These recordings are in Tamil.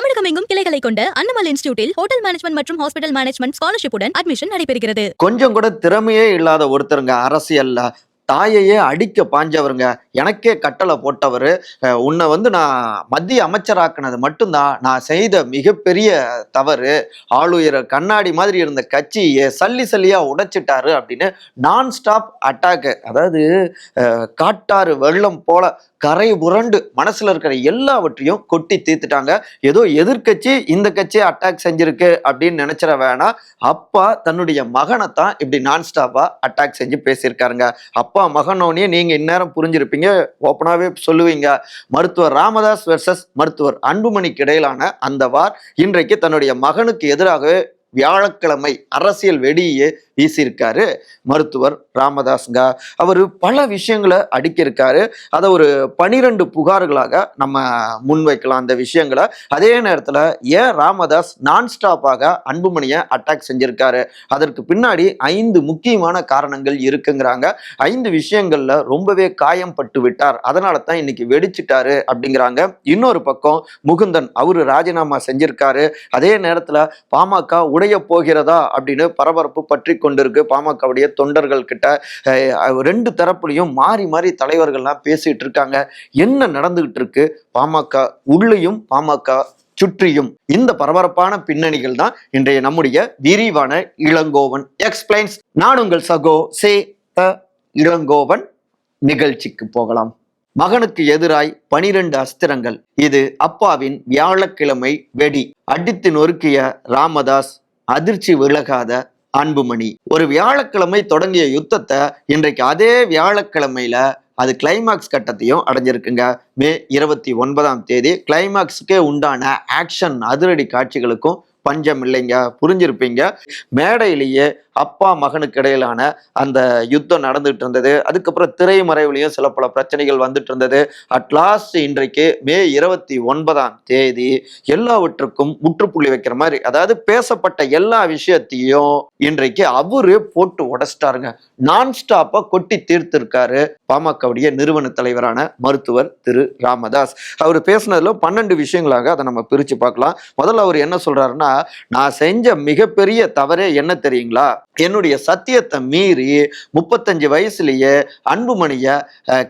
தமிழகம் எங்கும் கிளைகளை கொண்ட அன்னமல் இன்ஸ்டியூட்டில் ஹோட்டல் மேனேஜ்மெண்ட் மற்றும் ஹாஸ்பிட்டல் மேனேஜ்மெண்ட் ஸ்காலர்ஷிப்புடன் அட்மிஷன் நடைபெறுகிறது. கொஞ்சம் கூட திறமையே இல்லாத ஒருத்தருங்க அரசியல்ல தாயையே அடிக்க பாஞ்சவருங்க. எனக்கே கட்டளை போட்டவர். உன்னை வந்து நான் மத்திய அமைச்சராக்குனது மட்டும்தான். நான் செய்த மிகப்பெரிய தவறு. ஆளுயர கண்ணாடி மாதிரி இருந்த கட்சியை சல்லி சல்லியா உடைச்சிட்டாரு அப்படின்னு நான் ஸ்டாப் அட்டாக்கு அதாவது காட்டாறு வெள்ளம் போல கரை புரண்டு மனசுல இருக்கிற எல்லாவற்றையும் கொட்டி தீர்த்துட்டாங்க. ஏதோ எதிர்க்கட்சி இந்த கட்சியை அட்டாக் செஞ்சிருக்கு அப்படின்னு நினைச்சிட வேணாம். அப்பா தன்னுடைய மகனை தான் இப்படி நான் ஸ்டாப்பா அட்டாக் செஞ்சு பேசியிருக்காருங்க. அப்பா மகனோனே நீங்க இந்நேரம் புரிஞ்சிருப்பீங்க ஓப்பனாவே சொல்லுவீங்க. மருத்துவர் ராமதாஸ் வெர்சஸ் மருத்துவர் அன்புமணிக்கு இடையிலான அந்த வார் இன்றைக்கு தன்னுடைய மகனுக்கு எதிராகவே வியாழக்கிழமை அரசியல் வெடியே வீசியிருக்காரு மருத்துவர் ராமதாஸ்ங்க அவர் பல விஷயங்களை அடிக்கிருக்காரு அதை ஒரு பனிரெண்டு புகார்களாக நம்ம முன்வைக்கலாம் அந்த விஷயங்களை. அதே நேரத்தில் ஏன் ராமதாஸ் நான் ஸ்டாப்பாக அன்புமணியை அட்டாக் செஞ்சிருக்காரு. அதற்கு பின்னாடி ஐந்து முக்கியமான காரணங்கள் இருக்குங்கிறாங்க. ஐந்து விஷயங்கள்ல ரொம்பவே காயம் பட்டு விட்டார். அதனால தான் இன்னைக்கு வெடிச்சிட்டாரு அப்படிங்கிறாங்க. இன்னொரு பக்கம் முகுந்தன் அவரு ராஜினாமா செஞ்சிருக்காரு. அதே நேரத்தில் பாமக உடைய போகிறதா அப்படின்னு பரபரப்பு பற்றி கொண்டிருக்கு பாமகவுடைய தொண்டர்கள் கிட்ட. ரெண்டு தரப்புலையும் மாறி மாறி தலைவர்கள்லாம் பேசிட்டு இருக்காங்க. என்ன நடந்துகிட்டு இருக்கு? பாமக உள்ளேயும் பாமக சுற்றியும். இந்த பரபரப்பான பின்னணிகள் தான் இன்றைய நம்முடைய விரிவான இளங்கோவன் எக்ஸ்பிளைன்ஸ். நான் உங்கள் சகோ சே த இளங்கோவன். நிகழ்ச்சிக்கு போகலாம். மகனுக்கு எதிராய் பனிரெண்டு அஸ்திரங்கள். இது அப்பாவின் வியாழக்கிழமை வெடி. அடித்து நொறுக்கிய ராமதாஸ் அதிர்ச்சி விலகாத அன்புமணி. ஒரு வியாழக்கிழமை தொடங்கிய யுத்தத்தை இன்றைக்கு அதே வியாழக்கிழமையில அது கிளைமாக்ஸ் கட்டத்தையும் அடைஞ்சிருக்குங்க. மே இருபத்தி ஒன்பதாம் தேதி கிளைமாக்ஸுக்கே உண்டான ஆக்ஷன் அதிரடி காட்சிகளுக்கும் பஞ்சம் இல்லைங்க புரிஞ்சிருப்பீங்க. மேடையிலேயே அப்பா மகனுக்கு இடையிலான அந்த யுத்தம் நடந்துட்டு இருந்தது. அதுக்கப்புறம் திரைமறைவுலையும் சில பல பிரச்சனைகள் வந்துட்டு இருந்தது. அட்லாஸ்ட் இன்றைக்கு மே இருபத்தி ஒன்பதாம் தேதி எல்லாவற்றுக்கும் முற்றுப்புள்ளி வைக்கிற மாதிரி அதாவது பேசப்பட்ட எல்லா விஷயத்தையும் இன்றைக்கு அவரு போட்டு உடச்சிட்டாருங்க. நான் ஸ்டாப்பா கொட்டி தீர்த்திருக்காரு பாமகவுடைய நிறுவன தலைவரான மருத்துவர் திரு ராமதாஸ். அவர் பேசினதுல பன்னெண்டு விஷயங்களாக அதை நம்ம பிரிச்சு பார்க்கலாம். முதல்ல அவர் என்ன சொல்றாருன்னா நான் செஞ்ச மிகப்பெரிய தவறே என்ன தெரியுங்களா? என்னுடைய சத்தியத்தை மீறி முப்பத்தஞ்சு வயசுலயே அன்புமணிய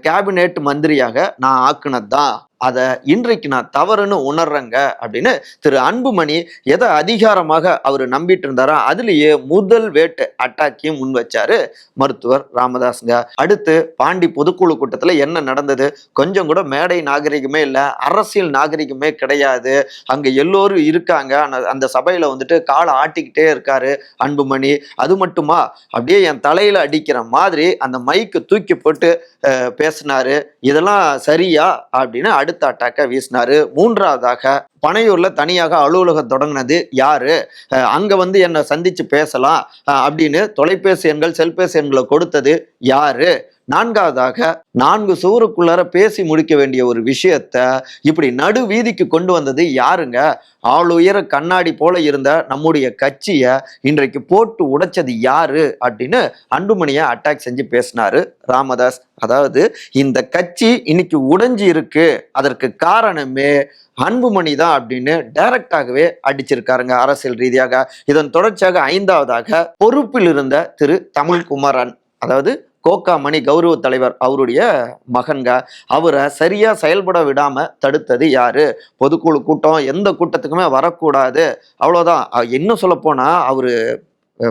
கேபினெட் மந்திரியாக நான் ஆக்குனது தான் அதை இன்றைக்கு நான் தவறுன்னு உணர்றேங்க அப்படின்னு திரு அன்புமணி எதை அதிகாரமாக அவர் நம்பிட்டு இருந்தாரோ அதுலேயே முதல் வேட்டு அட்டாக்கையும் முன் வச்சாரு மருத்துவர் ராமதாஸுங்க அடுத்து பாண்டி பொதுக்குழு கூட்டத்தில் என்ன நடந்தது? கொஞ்சம் கூட மேடை நாகரிகமே இல்லை அரசியல் நாகரிகமே கிடையாது. அங்கே எல்லோரும் இருக்காங்க. அந்த சபையில் வந்துட்டு காலை ஆட்டிக்கிட்டே இருக்காரு அன்புமணி. அது மட்டுமா? அப்படியே என் தலையில் அடிக்கிற மாதிரி அந்த மைக்கு தூக்கி போட்டு பேசினாரு. இதெல்லாம் சரியா? அப்படின்னு அட்டாக்கை வீசினாரு. மூன்றாவதாக பனையூர்ல தனியாக அலுவலகம் தொடங்கினது யாரு? அஹ், அங்க வந்து என்னை சந்திச்சு பேசலாம். அப்படின்னு தொலைபேசி எண்கள் செல்பேசி எண்களை கொடுத்தது யாரு? நான்காவதாக நான்கு சுவருக்குள்ளார பேசி முடிக்க வேண்டிய ஒரு விஷயத்த இப்படி நடு வீதிக்கு கொண்டு வந்தது யாருங்க? ஆளுயர கண்ணாடி போல இருந்த நம்முடைய கட்சியை இன்றைக்கு போட்டு உடைச்சது யாரு? அப்படின்னு அன்புமணியை அட்டாக் செஞ்சு பேசினாரு ராமதாஸ். அதாவது இந்த கட்சி இன்னைக்கு உடைஞ்சு இருக்கு. அதற்கு காரணமே அன்புமணி தான் அப்படின்னு டைரக்டாகவே அடிச்சிருக்காருங்க அரசியல் ரீதியாக. இதன் தொடர்ச்சியாக ஐந்தாவதாக பொறுப்பில் இருந்த திரு தமிழ்குமரன். அதாவது கோகாமணி கௌரவ தலைவர் அவருடைய மகன்க அவரை சரியாக செயல்பட விடாமல் தடுத்தது யார்? பொதுக்குழு கூட்டம் எந்த கூட்டத்துக்குமே வரக்கூடாது. அவ்வளோதான் இன்னும் சொல்லப்போனால் அவர்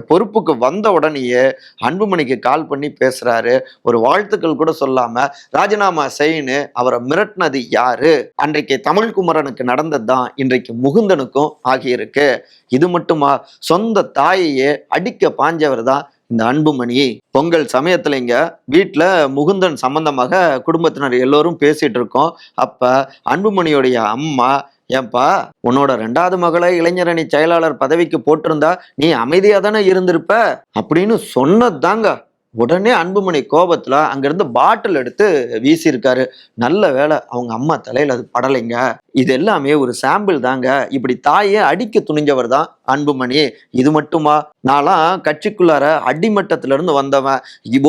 பொறுப்புக்கு வந்த உடனேயே அன்புமணிக்கு கால் பண்ணி பேசுறாரு. ஒரு வாழ்த்துக்கள் கூட சொல்லாம ராஜினாமா செய்யு அவரை மிரட்டினது யாரு? அன்றைக்கு தமிழ்குமரனுக்கு குமரனுக்கு நடந்ததுதான் இன்றைக்கு முகுந்தனுக்கும் ஆகியிருக்கு. இது மட்டுமா சொந்த தாயையே அடிக்க பாஞ்சவர் தான் இந்த அன்புமணி பொங்கல் சமயத்துல இங்க வீட்டுல முகுந்தன் சம்பந்தமாக குடும்பத்தினர் எல்லோரும் பேசிட்டு இருக்கோம். அப்ப அன்புமணியுடைய அம்மா ஏன்பா உன்னோட ரெண்டாவது மகளை இளைஞரணி செயலாளர் பதவிக்கு போட்டிருந்தா நீ அமைதியா தானே இருந்திருப்ப? அப்படின்னு சொன்னதுதாங்க. உடனே அன்புமணி கோபத்துல அங்கிருந்து பாட்டில் எடுத்து வீசியிருக்காரு. நல்ல வேலை அவங்க அம்மா தலையில அது படலைங்க. இது எல்லாமே ஒரு சாம்பிள் தாங்க. இப்படி தாயை அடிக்க துணிஞ்சவர் தான் அன்புமணி. இது மட்டுமா? நான்லாம் கட்சிக்குள்ளார அடிமட்டத்துல இருந்து வந்தவன்.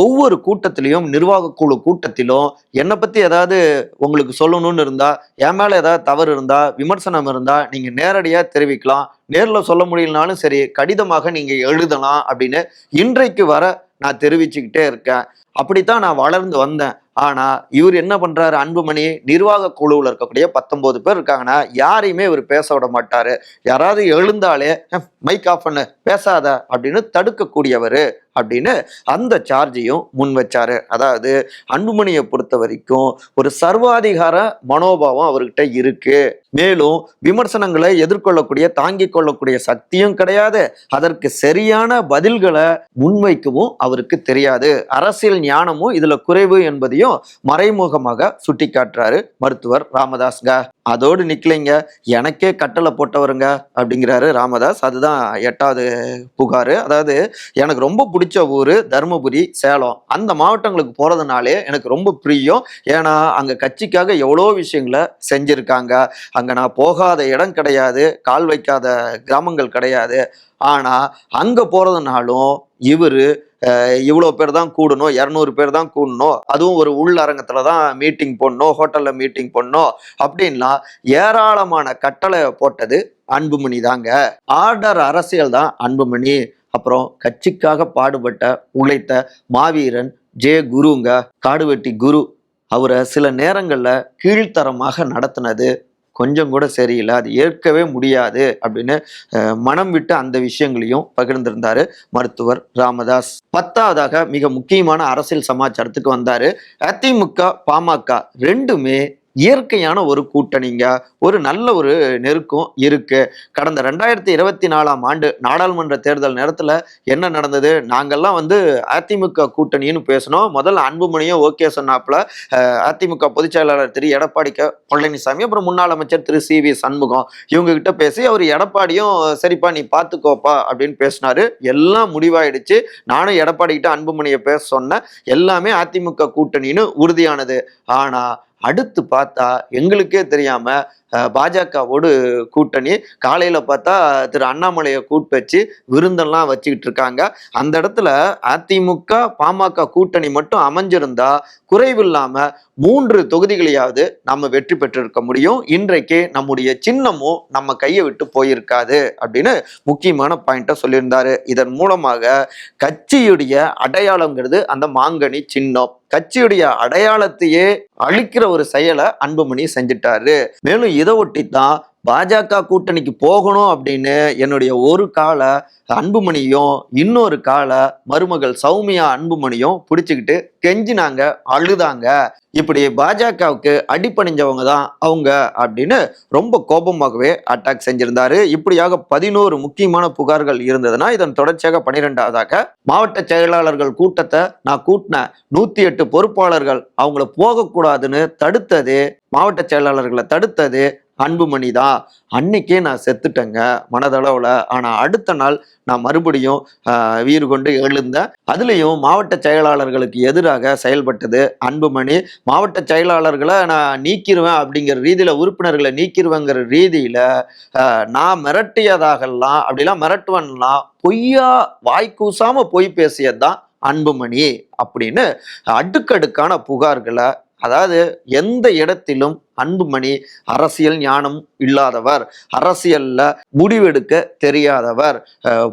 ஒவ்வொரு கூட்டத்திலையும் நிர்வாக குழு கூட்டத்திலும் என்னை பத்தி ஏதாவது உங்களுக்கு சொல்லணும்னு இருந்தா என் மேல ஏதாவது தவறு இருந்தா விமர்சனம் இருந்தா நீங்க நேரடியா தெரிவிக்கலாம். நேரில் சொல்ல முடியலனாலும் சரி கடிதமாக நீங்க எழுதலாம் அப்படின்னு இன்றைக்கு வர நான் தெரிவிச்சுக்கிட்டே இருக்கேன். அப்படித்தான் நான் வளர்ந்து வந்தேன். ஆனா இவர் என்ன பண்றாரு? அன்புமணி நிர்வாக குழுவில் இருக்கக்கூடிய பத்தொன்பது பேர் இருக்காங்கன்னா யாரையுமே இவர் பேச விட மாட்டாரு. யாராவது எழுந்தாலே மைக் ஆஃப் பண்ணு பேசாத அப்படின்னு தடுக்கக்கூடியவர். அப்படின்னு அந்த சார்ஜையும் முன் வச்சாரு. அதாவது அன்புமணியை பொறுத்த வரைக்கும் ஒரு சர்வாதிகார மனோபாவம் அவர்கிட்ட இருக்கு. மேலும் விமர்சனங்களை எதிர்கொள்ளக்கூடிய தாங்கிக் கொள்ளக்கூடிய சக்தியும் கிடையாது. அதற்கு சரியான பதில்களை முன்வைக்கவும் அவருக்கு தெரியாது. அரசியல் ஞானமும் இதுல குறைவு என்பதையும் மறைமுகமாக சுட்டி காட்டுறாரு மருத்துவர் ராமதாஸ்கா. அதோடு நிக்கலைங்க. எனக்கே கட்டளை போட்டவருங்க அப்படிங்கிறாரு ராமதாஸ். அதுதான் எட்டாவது புகார். அதாவது எனக்கு ரொம்ப பிடிச்ச ஊர் தருமபுரி சேலம். அந்த மாவட்டங்களுக்கு போகிறதுனாலே எனக்கு ரொம்ப பிரியம். ஏன்னா அங்கே கட்சிக்காக எவ்வளோ விஷயங்களை செஞ்சுருக்காங்க. அங்கே நான் போகாத இடம் கிடையாது. கால் வைக்காத கிராமங்கள் கிடையாது. ஆனால் அங்கே போகிறதுனாலும் இவர் இவ்வளோ பேர் தான் கூடணும் இரநூறு பேர் தான் கூடணும். அதுவும் ஒரு உள்ளரங்கத்தில் தான் மீட்டிங் போடணும் ஹோட்டலில் மீட்டிங் போடணும். அப்படின்லாம் ஏராளமான கட்டளை போட்டது அன்புமணி தாங்க. ஆர்டர் அரசியல் தான் அன்புமணி. அப்புறம் கட்சிக்காக பாடுபட்ட உழைத்த மாவீரன் ஜே குருங்க காடுவெட்டி குரு அவரை சில நேரங்களில் கீழ்த்தரமாக நடத்தினது கொஞ்சம் கூட சரியில்லை. அது ஏற்கவே முடியாது அப்படின்னு மனம் விட்டு அந்த விஷயங்களையும் பகிர்ந்திருந்தாரு மருத்துவர் ராமதாஸ். பத்தாவதாக மிக முக்கியமான அரசியல் சமாச்சாரத்துக்கு வந்தாரு. அதிமுக பாமக ரெண்டுமே இயற்கையான ஒரு கூட்டணிங்க. ஒரு நல்ல ஒரு நெருக்கம் இருக்கு. கடந்த ரெண்டாயிரத்தி இருபத்தி நாலாம் ஆண்டு நாடாளுமன்ற தேர்தல் நேரத்துல என்ன நடந்தது? நாங்கெல்லாம் வந்து அதிமுக கூட்டணின்னு பேசணும் முதல்ல அன்புமணியும் ஓகே சொன்னாப்புல. அதிமுக பொதுச் செயலாளர் திரு எடப்பாடி க பழனிசாமி அப்புறம் முன்னாள் அமைச்சர் திரு சி வி சண்முகம். இவங்க கிட்ட பேசி அவர் எடப்பாடியும் சரிப்பா நீ பார்த்துக்கோப்பா அப்படின்னு பேசினாரு. எல்லாம் முடிவாயிடுச்சு. நானும் எடப்பாடி கிட்ட அன்புமணியை பேச சொன்னேன். எல்லாமே அதிமுக கூட்டணின்னு உறுதியானது. ஆனா அடுத்து பார்த்தா எங்களுக்கே தெரியாமல் பாஜகவோடு கூட்டணி. காலையில் பார்த்தா திரு அண்ணாமலையை கூட்டு வச்சு விருந்தெல்லாம் வச்சுக்கிட்டு இருக்காங்க. அந்த இடத்துல அதிமுக பாமக கூட்டணி மட்டும் அமைஞ்சிருந்தா குறைவில்லாம மூன்று தொகுதிகளையாவது நம்ம வெற்றி பெற்றிருக்க முடியும். இன்றைக்கு நம்முடைய சின்னமும் நம்ம கையை விட்டு போயிருக்காது அப்படின்னு முக்கியமான பாயிண்ட்டை சொல்லியிருந்தாரு. இதன் மூலமாக கட்சியுடைய அடையாளங்கிறது அந்த மாங்கனி சின்னம். கட்சியுடைய அடையாளத்தையே அழிக்கிற ஒரு செயலை அன்புமணி செஞ்சுட்டாரு. மேலும் இதை ஒட்டி தான் பாஜக கூட்டணிக்கு போகணும் அப்படின்னு என்னுடைய ஒரு காலை அன்புமணியும் இன்னொரு கால மருமகள் சௌமியா அன்புமணியும் பிடிச்சிக்கிட்டு கெஞ்சினாங்க அழுதாங்க. இப்படி பாஜகவுக்கு அடிப்பணிஞ்சவங்க தான் அவங்க அப்படின்னு ரொம்ப கோபமாகவே அட்டாக் செஞ்சிருந்தாரு. இப்படியாக பதினோரு முக்கியமான புகார்கள் இருந்ததுன்னா இதன் தொடர்ச்சியாக பனிரெண்டாவதாக மாவட்ட செயலாளர்கள் கூட்டத்தை நான் கூட்டினேன். நூத்தி எட்டு பொறுப்பாளர்கள் அவங்கள போகக்கூடாதுன்னு தடுத்தது மாவட்ட செயலாளர்களை தடுத்தது அன்புமணி தான் அன்னைக்கே நான் செத்துட்டேங்க மனதளவில். ஆனால் அடுத்த நாள் நான் மறுபடியும் வீறு கொண்டு எழுந்தேன். அதுலேயும் மாவட்ட செயலாளர்களுக்கு எதிராக செயல்பட்டது அன்புமணி மாவட்ட செயலாளர்களை நான் நீக்கிடுவேன் அப்படிங்கிற ரீதியில் உறுப்பினர்களை நீக்கிடுவேங்கிற ரீதியில் நான் மிரட்டியதாகலாம் அப்படிலாம் மிரட்டுவன்லாம் பொய்யா வாய்க்கூசாம பொய் பேசியது தான் அன்புமணி அப்படின்னு அடுக்கடுக்கான புகார்களை அதாவது எந்த இடத்திலும் அன்புமணி அரசியல் ஞானம் இல்லாதவர் அரசியல்ல முடிவெடுக்க தெரியாதவர்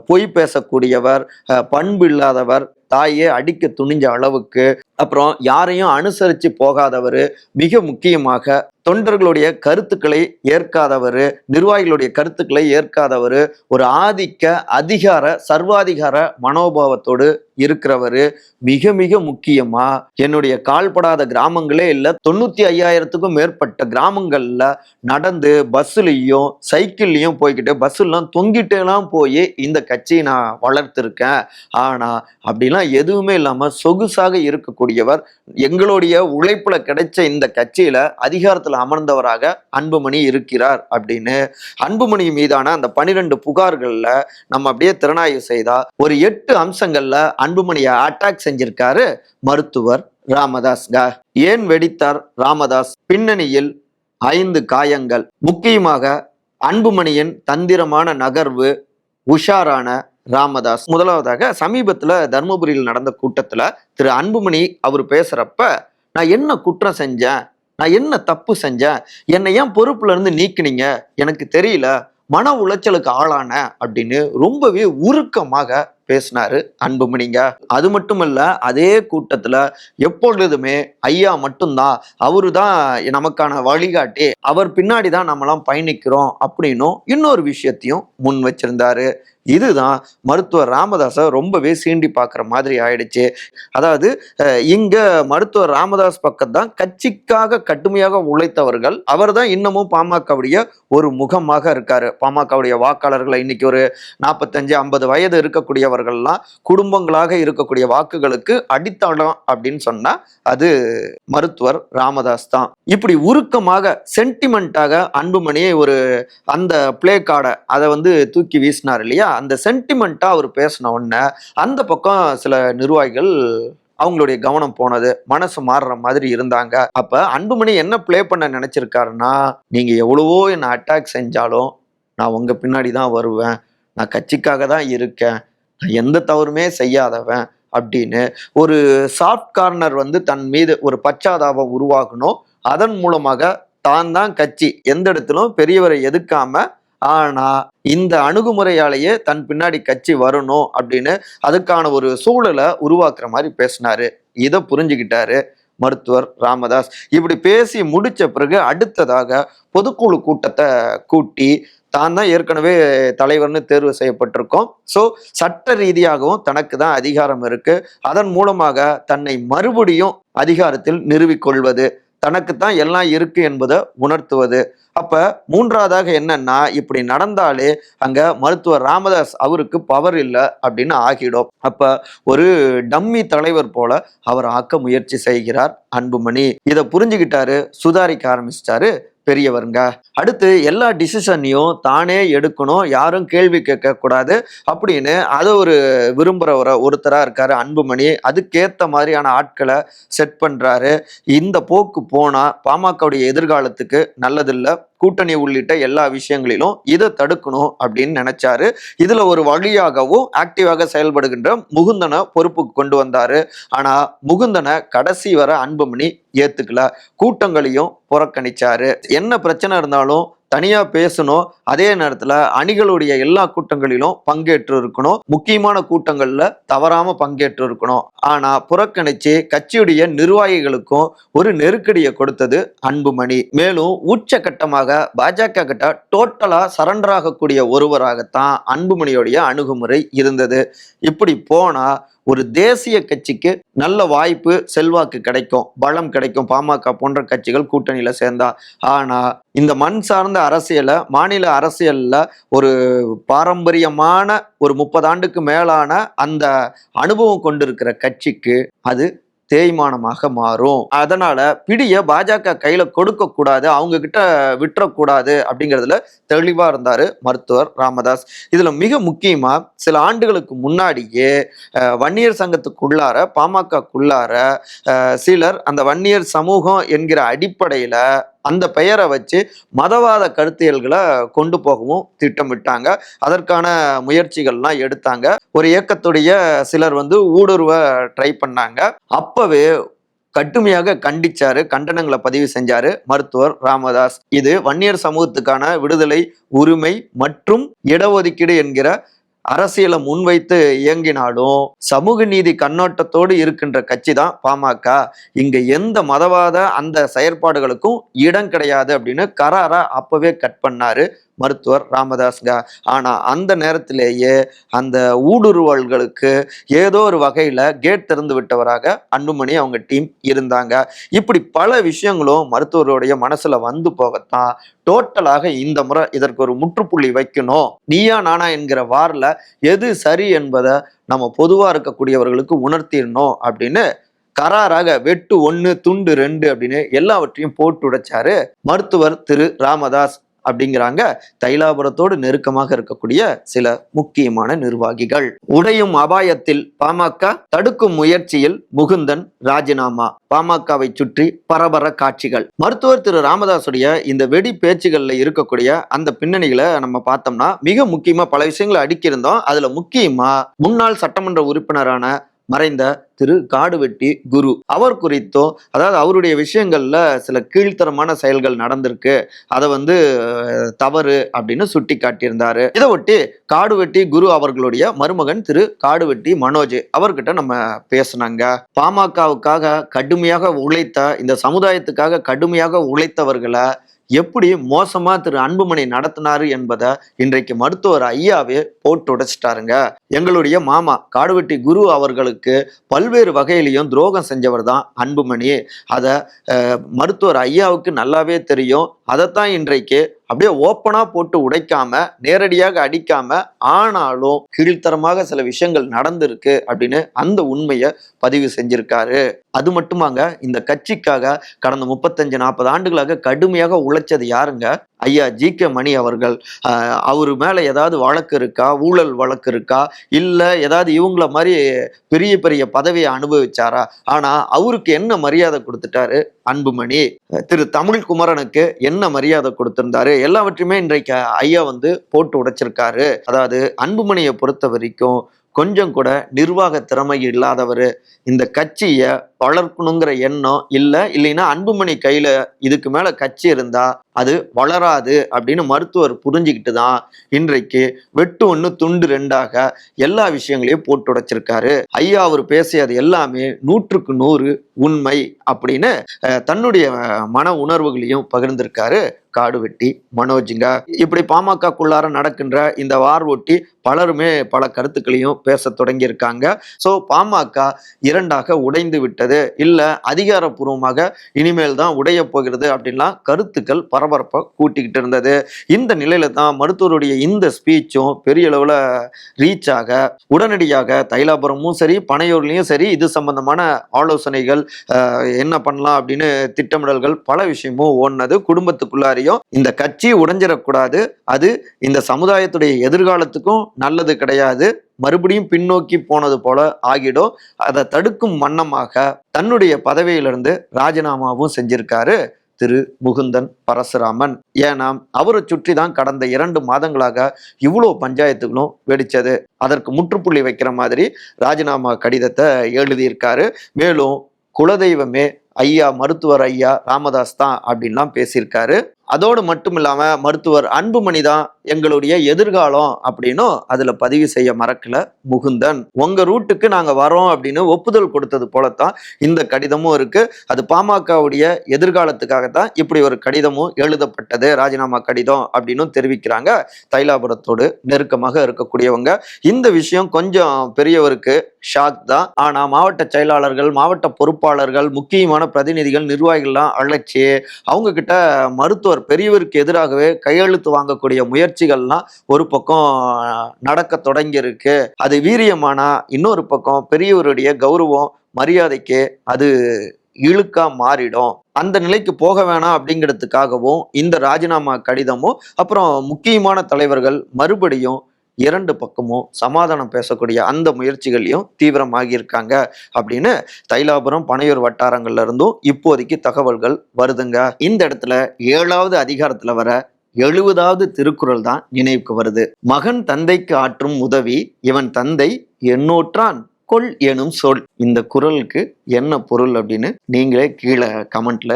பொய் பேசக்கூடியவர் பண்பு இல்லாதவர் தாயே அடிக்க துணிஞ்ச அளவுக்கு அப்புறம் யாரையும் அனுசரித்து போகாதவர் மிக முக்கியமாக தொண்டர்களுடைய கருத்துக்களை ஏற்காதவர் நிர்வாகிகளுடைய கருத்துக்களை ஏற்காதவர் ஒரு ஆதிக்க அதிகார சர்வாதிகார மனோபாவத்தோடு இருக்கிறவர் மிக மிக முக்கியமா? என்னுடைய கால்படாத கிராமங்களே இல்லை தொண்ணூத்தி ஐயாயிரத்துக்கும் மேற்பட்ட கிராமங்கள்ல நடந்து பஸ்ஸுலையும் சைக்கிள்லையும் போய்கிட்டு பஸ்ஸுலாம் தொங்கிட்டேலாம் போய் இந்த கட்சியை நான் வளர்த்துருக்கேன். ஆனா அப்படிலாம் எதுவுமே இல்லாம சொகுசாக இருக்கக்கூடியவர் எங்களுடைய உழைப்புல கிடைச்ச இந்த கட்சியில அதிகாரத்துல அமர்ந்தவராக அன்புமணி இருக்கிறார் அப்படின்னு அன்புமணி மீதான அந்த பனிரெண்டு புகார்கள்ல நம்ம அப்படியே திறனாய்வு செய்தா ஒரு எட்டு அம்சங்கள்ல அன்புமணியை அட்டாக் செஞ்சிருக்காரு மருத்துவர் ராமதாஸ் ஏன் வெடித்தார் ராமதாஸ்? பின்னணியில் ஐந்து காயங்கள். முக்கியமாக அன்புமணியின் தந்திரமான நகர்வு உஷாரான ராமதாஸ். முதலாவதாக சமீபத்தில் தர்மபுரியில் நடந்த கூட்டத்தில் திரு அன்புமணி அவர் பேசுகிறப்ப நான் என்ன குற்றம் செஞ்சேன்? நான் என்ன தப்பு செஞ்சேன்? என்னை ஏன் பொறுப்புல இருந்து நீக்கினீங்க? எனக்கு தெரியல. மன உளைச்சலுக்கு ஆளான அப்படின்னு ரொம்பவே உருக்கமாக பேசினாரு அன்புமணிங்க. அது மட்டும் இல்லை அதே கூட்டத்துல எப்பொழுதுமே ஐயா மட்டும்தான் அவரு தான் நமக்கான வழிகாட்டி அவர் பின்னாடி தான் நம்மலாம் பயணிக்கிறோம் அப்படின்னும் இன்னொரு விஷயத்தையும் முன் வச்சிருந்தாரு. இதுதான் மருத்துவர் ராமதாஸை ரொம்பவே சீண்டி பார்க்குற மாதிரி ஆயிடுச்சு. அதாவது இங்கே மருத்துவர் ராமதாஸ் பக்கம் தான் கட்சிக்காக கடுமையாக உழைத்தவர்கள். அவர் தான் இன்னமும் பாமகவுடைய ஒரு முகமாக இருக்காரு. பாமகவுடைய வாக்காளர்களை இன்னைக்கு ஒரு நாற்பத்தஞ்சு ஐம்பது வயது இருக்கக்கூடியவர்கள்லாம் குடும்பங்களாக இருக்கக்கூடிய வாக்குகளுக்கு அடித்தளம் அப்படின்னு சொன்னால் அது மருத்துவர் ராமதாஸ் தான். இப்படி உருக்கமாக சென்டிமெண்ட்டாக அன்புமணியை ஒரு அந்த பிளே கார்டை அதை வந்து தூக்கி வீசினார் இல்லையா? அந்த சென்டிமெண்ட்டாக அவர் பேசின உடனே அந்த பக்கம் சில நிர்வாகிகள் அவங்களுடைய கவனம் போனது மனசு மாறுற மாதிரி இருந்தாங்க. அப்ப அன்புமணி என்ன ப்ளே பண்ண நினைச்சிருக்காருன்னா நீங்க எவ்வளவோ என்னை அட்டாக் செஞ்சாலும் நான் உங்க பின்னாடி தான் வருவேன். நான் கட்சிக்காக தான் இருக்கேன். நான் எந்த தவறுமே செய்யாதவன். அப்படின்னு ஒரு சாஃப்ட் கார்னர் வந்து தன் மீது ஒரு பச்சாதாபம் உருவாகணும். அதன் மூலமாக தான் தான் கட்சி எந்த இடத்திலும் பெரியவரை எதுக்காம ஆனா இந்த அணுகுமுறையாலேயே தன் பின்னாடி கட்சி வரணும் அப்படின்னு அதுக்கான ஒரு சூழலை உருவாக்குற மாதிரி பேசினாரு. இதை புரிஞ்சுக்கிட்டாரு மருத்துவர் ராமதாஸ். இப்படி பேசி முடிச்ச பிறகு அடுத்ததாக பொதுக்குழு கூட்டத்தை கூட்டி தான் தான் ஏற்கனவே தலைவர்னு தேர்வு செய்யப்பட்டிருக்கோம். ஸோ சட்ட ரீதியாகவும் தனக்கு தான் அதிகாரம் இருக்கு. அதன் மூலமாக தன்னை மறுபடியும் அதிகாரத்தில் நிறுவிக்கொள்வது தனக்கு தான் எல்லாம் இருக்கு என்பதை உணர்த்துவது. அப்ப மூன்றாவதாக என்னன்னா இப்படி நடந்தாலே அங்க மருத்துவர் ராமதாஸ் அவருக்கு பவர் இல்லை அப்படின்னு ஆகிடும். அப்ப ஒரு டம்மி தலைவர் போல அவர் ஆக்க முயற்சி செய்கிறார் அன்புமணி. இதை புரிஞ்சுக்கிட்டாரு சுதாரிக்க ஆரம்பிச்சிட்டாரு. பெரியவருங்க. அடுத்து எல்லா டிசிஷனையும் தானே எடுக்கணும் யாரும் கேள்வி கேட்கக்கூடாது அப்படின்னு அதை ஒரு விரும்புகிற ஒருத்தராக இருக்காரு அன்புமணி. அதுக்கேற்ற மாதிரியான ஆட்களை செட் பண்ணுறாரு இந்த போக்கு போனால் பாமகவுடைய எதிர்காலத்துக்கு நல்லதில்லை. கூட்டணி உள்ளிட்ட எல்லா விஷயங்களிலும் இதை தடுக்கணும் அப்படின்னு நினைச்சாரு. இதுல ஒரு வழியாகவும் ஆக்டிவாக செயல்படுகின்ற முகுந்தனை பொறுப்புக்கு கொண்டு வந்தாரு. ஆனா முகுந்தனை கடைசி வர அன்புமணி ஏத்துக்கல. கூட்டங்களையும் புறக்கணிச்சாரு. என்ன பிரச்சனை இருந்தாலும் தனியா பேசணும். அதே நேரத்துல அணிகளுடைய எல்லா கூட்டங்களிலும் பங்கேற்று இருக்கணும் முக்கியமான கூட்டங்கள்ல தவறாம பங்கேற்று இருக்கணும் ஆனா புறக்கணிச்சு கட்சியுடைய நிர்வாகிகளுக்கும் ஒரு நெருக்கடியை கொடுத்தது அன்புமணி. மேலும் உச்சகட்டமாக பாஜக கிட்ட டோட்டலா சரண்டர் ஆகக்கூடிய ஒருவராகத்தான் அன்புமணியுடைய அணுகுமுறை இருந்தது. இப்படி போனா ஒரு தேசிய கட்சிக்கு நல்ல வாய்ப்பு செல்வாக்கு கிடைக்கும் பலம் கிடைக்கும். பாமக போன்ற கட்சிகள் கூட்டணியில சேர்ந்தா ஆனா இந்த மண் சார்ந்த அரசியலை மாநில அரசியல்ல ஒரு பாரம்பரியமான ஒரு முப்பது ஆண்டுக்கு மேலான அந்த அனுபவம் கொண்டிருக்கிற கட்சிக்கு அது தேய்மானமாக மாறும். அதனால பிடிய பாஜக கையில கொடுக்க கூடாது அவங்க கிட்ட விட்டுறக்கூடாது அப்படிங்கிறதுல தெளிவா இருந்தாரு மருத்துவர் ராமதாஸ். இதுல மிக முக்கியமா சில ஆண்டுகளுக்கு முன்னாடியே வன்னியர் சங்கத்துக்குள்ளார பாமகக்குள்ளார சிலர் அந்த வன்னியர் சமூகம் என்கிற அடிப்படையில அந்த பெயரை வச்சு மதவாத கருத்தியல்களை கொண்டு போகவும் திட்டமிட்டாங்க. அதற்கான முயற்சிகள்லாம் எடுத்தாங்க. ஒரு இயக்கத்துடைய சிலர் வந்து ஊடுருவ ட்ரை பண்ணாங்க. அப்பவே கடுமையாக கண்டிச்சாரு கண்டனங்களை பதிவு செஞ்சாரு மருத்துவர் ராமதாஸ். இது வன்னியர் சமூகத்துக்கான விடுதலை உரிமை மற்றும் இடஒதுக்கீடு என்கிற அரசியலை முன்வைத்து இயங்கினாலும் சமூக நீதி கண்ணோட்டத்தோடு இருக்கின்ற கட்சி தான் பாமக. இங்க எந்த மதவாத அந்த செயற்பாடுகளுக்கும் இடம் கிடையாது அப்படின்னு கராரா அப்பவே கட் பண்ணாரு. மருத்துவர் ராமதாஸ்ங்க ஆனால் அந்த நேரத்திலேயே அந்த ஊடுருவல்களுக்கு ஏதோ ஒரு வகையில் கேட் திறந்து விட்டவராக அன்புமணி அவங்க டீம் இருந்தாங்க. இப்படி பல விஷயங்களும் மருத்துவருடைய மனசில் வந்து போகத்தான் டோட்டலாக இந்த முறை இதற்கு ஒரு முற்றுப்புள்ளி வைக்கணும். நீயா நானா என்கிற வாரில் எது சரி என்பதை நம்ம பொதுவாக இருக்கக்கூடியவர்களுக்கு உணர்த்திடணும் அப்படின்னு கராராக வெட்டு ஒன்று துண்டு ரெண்டு அப்படின்னு எல்லாவற்றையும் போட்டு உடைச்சாரு மருத்துவர் திரு ராமதாஸ் அப்படிங்கிறாங்க. தைலாபுரத்தோடு நெருக்கமாக இருக்கக்கூடிய சில முக்கியமான நிர்வாகிகள். உடையும் அபாயத்தில் பாமக தடுக்கும் முயற்சியில் முகுந்தன் ராஜினாமா. பாமகவை சுற்றி பரபர காட்சிகள். மருத்துவர் திரு ராமதாசுடைய இந்த வெடி பேச்சுகள்ல இருக்கக்கூடிய அந்த பின்னணிகளை நம்ம பார்த்தோம்னா மிக முக்கியமா பல விஷயங்களை அடுக்கியிருந்தோம். அதுல முக்கியமா முன்னாள் சட்டமன்ற உறுப்பினரான மறைந்த திரு காடுவெட்டி குரு. அவர் குறித்தோ அதாவது அவருடைய விஷயங்கள்ல சில கீழ்த்தரமான செயல்கள் நடந்திருக்கு. அதை வந்து தவறு அப்படின்னு சுட்டி காட்டியிருந்தாரு இதை ஒட்டி காடுவெட்டி குரு அவர்களுடைய மருமகன் திரு காடுவெட்டி மனோஜ் அவர்கிட்ட நம்ம பேசுனாங்க. பாமகவுக்காக கடுமையாக உழைத்த இந்த சமுதாயத்துக்காக கடுமையாக உழைத்தவர்களை எப்படி மோசமா திரு அன்புமணி நடத்தினாரு என்பதை இன்றைக்கு மருத்துவர் ஐயாவே போட்டு உடைச்சிட்டாருங்க. எங்களுடைய மாமா காடுவெட்டி குரு அவர்களுக்கு பல்வேறு வகையிலையும் துரோகம் செஞ்சவர் தான் அன்புமணி. அதை மருத்துவர் ஐயாவுக்கு நல்லாவே தெரியும். அதைத்தான் இன்றைக்கு அப்படியே ஓப்பனா போட்டு உடைக்காம நேரடியாக அடிக்காம ஆனாலும் கீழ்த்தரமாக சில விஷயங்கள் நடந்திருக்கு அப்படின்னு அந்த உண்மையை பதிவு செஞ்சிருக்காரு. அது மட்டுமாங்க இந்த கட்சிக்காக கடந்த முப்பத்தஞ்சு நாற்பது ஆண்டுகளாக கடுமையாக உழைச்சது யாருங்க? ஐயா ஜி. கே. மணி அவர்கள். அவர் மேலே மேல ஏதாவது வழக்கு இருக்கா? ஊழல் வழக்கு இருக்கா? இல்ல ஏதாவது இவங்கள மாதிரி பெரிய பெரிய பதவியை அனுபவிச்சாரா? ஆனா அவருக்கு என்ன மரியாதை கொடுத்துட்டாரு? அன்புமணி. திரு தமிழ் குமரனுக்கு என்ன மரியாதை கொடுத்திருந்தாரு? எல்லாவற்றையுமே இன்றைக்கு ஐயா வந்து போட்டு உடைச்சிருக்காரு. அதாவது அன்புமணியை பொறுத்த வரைக்கும் கொஞ்சம் கூட நிர்வாக திறமை இல்லாதவர். இந்த கட்சியை வளர்க்கணுங்கிற எண்ணம் இல்லை. இல்லைன்னா அன்புமணி கையில் இதுக்கு மேலே கட்சி இருந்தால் அது வளராது அப்படின்னு மருத்துவர் புரிஞ்சுக்கிட்டு தான் இன்றைக்கு வெட்டு ஒன்று துண்டு ரெண்டாக எல்லா விஷயங்களையும் போட்டு உடைச்சிருக்காரு. ஐயா அவர் பேசியது எல்லாமே நூற்றுக்கு நூறு உண்மை அப்படின்னு தன்னுடைய மன உணர்வுகளையும் பகிர்ந்திருக்காரு காடு வெட்டி மனோஜுங்க. இப்படி பாமகக்குள்ளார நடக்கின்ற இந்த வார் ஒட்டி பலருமே பல கருத்துக்களையும் பேச தொடங்கியிருக்காங்க. ஸோ பாமக இரண்டாக உடைந்து விட்டது. இல்லை அதிகாரப்பூர்வமாக இனிமேல் தான் உடைய போகிறது அப்படின்லாம் கருத்துக்கள் பரபரப்பை கூட்டிக்கிட்டு இருந்தது. இந்த நிலையில தான் மருத்துவருடைய இந்த ஸ்பீச்சும் பெரிய அளவில் ரீச் ஆக உடனடியாக தைலாபுரமும் சரி பனையூர்லேயும் சரி இது சம்பந்தமான ஆலோசனைகள் என்ன பண்ணலாம் அப்படின்னு திட்டமிடல்கள் பல விஷயமும் ஓடினது. குடும்பத்துக்குள்ளாரையும் இந்த கட்சி உடைஞ்சிடக்கூடாது. அது இந்த சமுதாயத்துடைய எதிர்காலத்துக்கும் நல்லது கிடையாது. மறுபடியும் பின்னோக்கி போனது போல ஆகிடும். அதை தடுக்கும் வண்ணமாக தன்னுடைய பதவியிலிருந்து ராஜினாமாவும் செஞ்சிருக்காரு. திரு முகுந்தன் பரசுராமன். ஏன்னா அவரை சுற்றி தான் கடந்த இரண்டு மாதங்களாக இவ்வளோ பஞ்சாயத்துகளும் வெடிச்சது அதற்கு முற்றுப்புள்ளி வைக்கிற மாதிரி ராஜினாமா கடிதத்தை எழுதியிருக்காரு. மேலும் குலதெய்வமே ஐயா மருத்துவர் ஐயா ராமதாஸ் தான் அப்படின்லாம் பேசியிருக்காரு. அதோடு மட்டும் இல்லாமல் மருத்துவர் அன்புமணி தான் எங்களுடைய எதிர்காலம் அப்படின்னும் அதுல பதிவு செய்ய மறக்கல. முகுந்தன் உங்க ரூட்டுக்கு நாங்க வரோம் அப்படின்னு ஒப்புதல் கொடுத்தது போலத்தான் இந்த கடிதமும் இருக்கு. அது பாமகவுடைய எதிர்காலத்துக்காகத்தான் இப்படி ஒரு கடிதமும் எழுதப்பட்டது. ராஜினாமா கடிதம் அப்படின்னு தெரிவிக்கிறாங்க. தைலாபுரத்தோடு நெருக்கமாக இருக்கக்கூடியவங்க. இந்த விஷயம் கொஞ்சம் பெரியவருக்கு ஷாக் தான். ஆனா மாவட்ட செயலாளர்கள் மாவட்ட பொறுப்பாளர்கள் முக்கியமான பிரதிநிதிகள் நிர்வாகிகள்லாம் அழைச்சி அவங்க கிட்ட மருத்துவர் பெரியவருக்கு எதிராகவே கையெழுத்து வாங்கக்கூடிய முயற்சி முயற்சிகள்லாம் ஒரு பக்கம் நடக்க தொடங்கியிருக்கு. அது வீரியமானா இன்னொரு பக்கம் பெரியவருடைய கௌரவம் மரியாதைக்கு அது இழுக்கா மாறிடும். அந்த நிலைக்கு போக வேணாம் அப்படிங்கிறதுக்காகவும் இந்த ராஜினாமா கடிதமும் அப்புறம் முக்கியமான தலைவர்கள் மறுபடியும் இரண்டு பக்கமும் சமாதானம் பேசக்கூடிய அந்த முயற்சிகளையும் தீவிரமாகி இருக்காங்க அப்படின்னு தைலாபுரம் பனையூர் வட்டாரங்கள்ல இருந்தும் இப்போதைக்கு தகவல்கள் வருதுங்க. இந்த இடத்துல ஏழாவது அதிகாரத்துல வர எழுபதாவது திருக்குறள் தான் நினைவுக்கு வருது. மகன் தந்தைக்கு ஆற்றும் உதவி இவன் தந்தை எண்ணூற்றான் கொள் எனும் சொல். இந்த குறளுக்கு என்ன பொருள் அப்படின்னு நீங்களே கீழே கமெண்ட்ல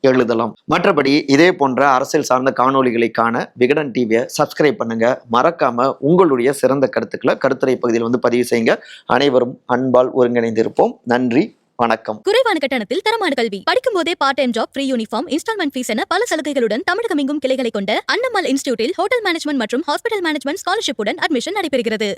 எழுதலாம். மற்றபடி இதே போன்ற அரசியல் சார்ந்த காணொலிகளை காண விகடன் டிவியை சப்ஸ்கிரைப் பண்ணுங்க. மறக்காம உங்களுடைய சிறந்த கருத்துக்களை கருத்துரை பகுதியில் வந்து பதிவு செய்யுங்க. அனைவரும் அன்பால் ஒருங்கிணைந்திருப்போம். நன்றி. வணக்கம். குறைவான கட்டணத்தில் தரமான கல்வி. படிக்கும் போதே part time job free uniform instalment fees என பல சலுகைகளுடன் தமிழகம் எங்கும் கிளைகளை கொண்ட அன்னமல் இன்ஸ்டியூட்டில் ஹோட்டல் மேனேஜ்மெண்ட் மற்றும் ஹாஸ்பிட்டல் மேனேஜ்மெண்ட் ஸ்காலர்ஷிப்புடன் அட்மிஷன் நடைபெறுகிறது.